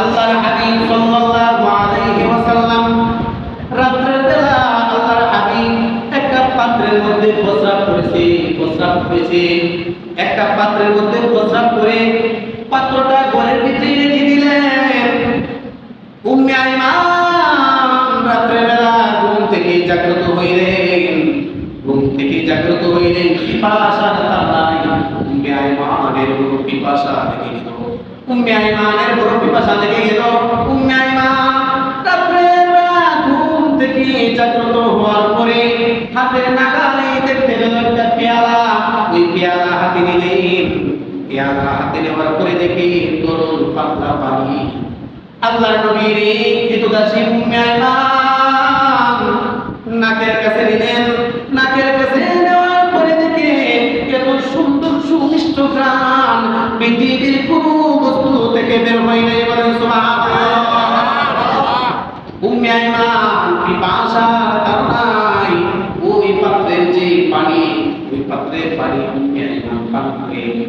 আল্লাহর হাবিব সাল্লাল্লাহু আলাইহি ওয়াসাল্লাম, রাত্রের বেলা আল্লাহর হাবিব একটা পাত্রের মধ্যে প্রস্রাব করেছে প্রস্রাব করেছে। একটা পাত্রের মধ্যে প্রস্রাব করে পাত্রটা ঘরের ভিতরে রেখে দিলেন। উম্মে আইমান রাত্রের বেলা ঘুম থেকে জাগ্রত হইলেন, ঘুম থেকে জাগ্রত হইলেন পিপাসার তাড়নায় উম্মে আইমানের পিপাসা। উম্মে আইমানের বড় পিপাসা লেগে গেল। উম্মে আইমান রাত্রের বেলা ঘুম থেকে জাগ্রত হওয়ার পরে হাতের নাগালে দেখতে পেল একটা পেয়ালা। ওই পেয়ালা হাতে নিলেন পেয়ালা হাতে নেওয়ার পরে দেখি তরুণ পাতলা পানি। আল্লাহ নবীর কৃতদাসী উম্মে নাকের কাছে নিলেন।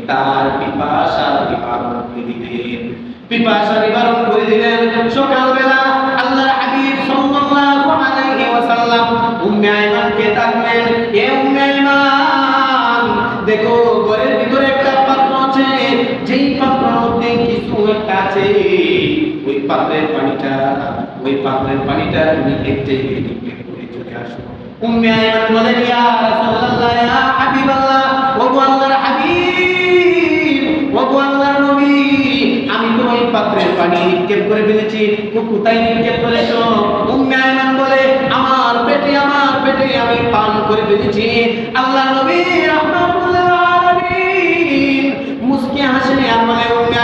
তার পিপাসা নিবারণ করে দিলেন। পিপাসা নিবারণ করে দিলেন। সকালবেলা আল্লাহর হাবিব সাল্লাল্লাহু আলাইহি ওয়াসাল্লাম উম্মে আইমানকে ডাকলেন, এ উম্মে আইমান দেখো ঘরের ভিতরে একটা পাত্র আছে, যেই পাত্রের মধ্যে কিছু একটা আছে। ওই পাত্রের পানিটা, ওই পাত্রের পানিটা তুমি চলে আসো। উম্মে আইমান বলেন, ইয়া রাসূলুল্লাহ, ইয়া হাবিবাল্লাহ ও আল্লাহর পানি নিক্ষেপ করে ফেলেছি কোথায় নিক্ষেপ করেছ? উম্মে বলে, আমার পেটে আমার পেটে আমি পান করে ফেলেছি। আল্লাহর নবী রাহমাতুল্লাহ আলামিন মুস্কি হাসে আর বলে, উম্মে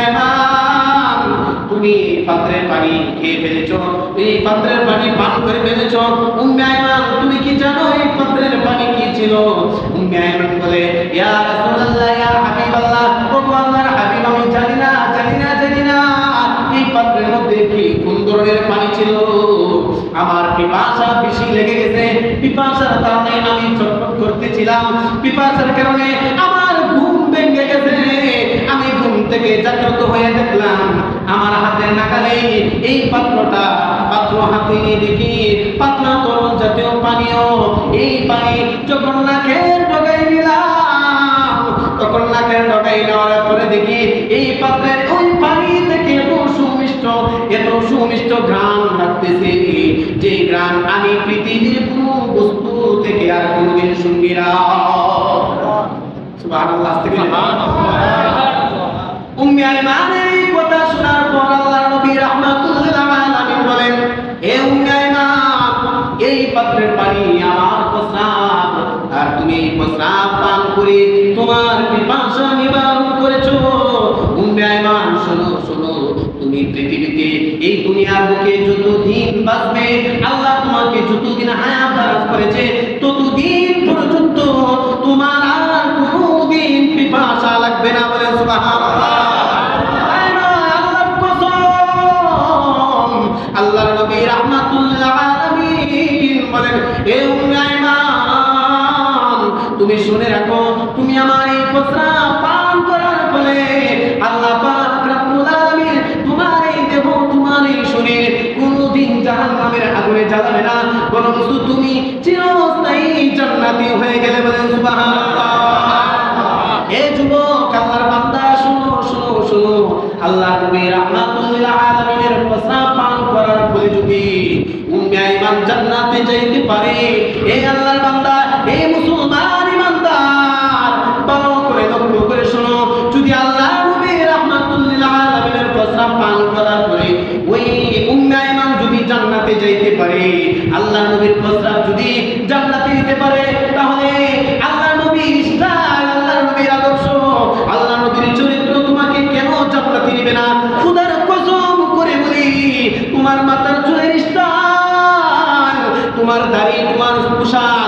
তুমি পাত্রের পানি খেয়ে ফেলেছো এই পাত্রের পানি পান করে ফেলেছো। উম্মে আইমান তুমি কি জানো এই পাত্রের পানি কি ছিল? উম্মে আইমান বলে, ইয়া রাসূলুল্লাহ, ইয়া হাবিবাল্লাহ ও আল্লাহর ছিল। আমার পিপাসা বেশি লেগে গেছে। পিপাসার কারণে আমি ছটফট করতেছিলাম। পিপাসার কারণে আমার ঘুম ভেঙে গেছে। আমি ঘুম থেকে জাগ্রত হয়ে দেখলাম, আমার হাতের নাগালে এই পাত্রটা পাত্র হাতে নিয়ে দেখি। করে তোমার পিপাসা নিবারণ করেছ। শোনো শোনো, তুমি পৃথিবীতে এই দুনিয়ার বুকে যতদিন বাঁচবে, আল্লাহ তোমাকে যতদিন হায়াত করেছে, ততদিন পর্যন্ত তোমার আর পিপাসা লাগবে না বলে আল্লাহর নবী আলামিন বলেন, এ তুমি শুনে রাখো, তুমি আমার এই প্রস্রাব পান করার ফলে আল্লাহ পাক আলামিন তোমার এই দেহ, তোমার এই শরীর কোনোদিন জাহান্নামের আগুনে জ্বালাবে না। বরং তুমি চিরস্থায়ী জান্নাতি হয়ে গেলে সুবহানাল্লাহ। এ যুবক, আল্লাহর বান্দা, শুনো শুনো শুনো। আল্লাহ নবী রাহমাতুল্লিল আলামিনের পান করার পরে যদি উম্মে আইমান জান্নাতে যাইতে পারে এই আল্লাহর পারে আল্লাহ নবীর প্রস্তাব যদি জান্নাতে দিতে পারে, তাহলে আল্লাহ আল্লাহ নবীর আদর্শ আল্লাহ নবীর চরিত্র তোমাকে কেন জান্নাতে দিবে না? খুদার কসম করে বলি, তোমার মাথার চুলের তোমার দাড়ি, তোমার পোশাক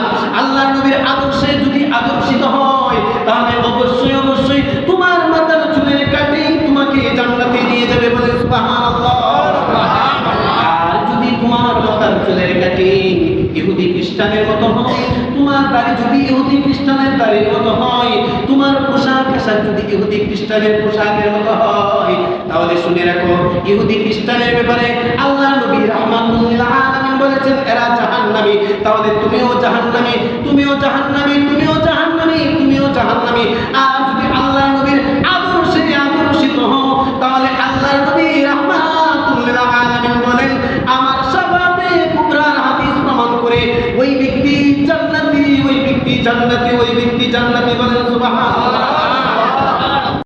খ্রিস্টানের মতো হয়, তোমার দাড়ি যদি ইহুদি খ্রিস্টানের দাড়ির মতো হয়, তোমার পোশাক আশাক যদি ইহুদি খ্রিস্টানের পোশাকের মতো হয়, তাহলে শুনে রাখো, ইহুদি খ্রিস্টানের ব্যাপারে আল্লাহ নবী রহমানুল্লাহ বলেছেন, এরা জাহান্নামী। তাহলে তুমিও জাহান্নামী তুমিও জাহান্নামী। জান্নাতি ওই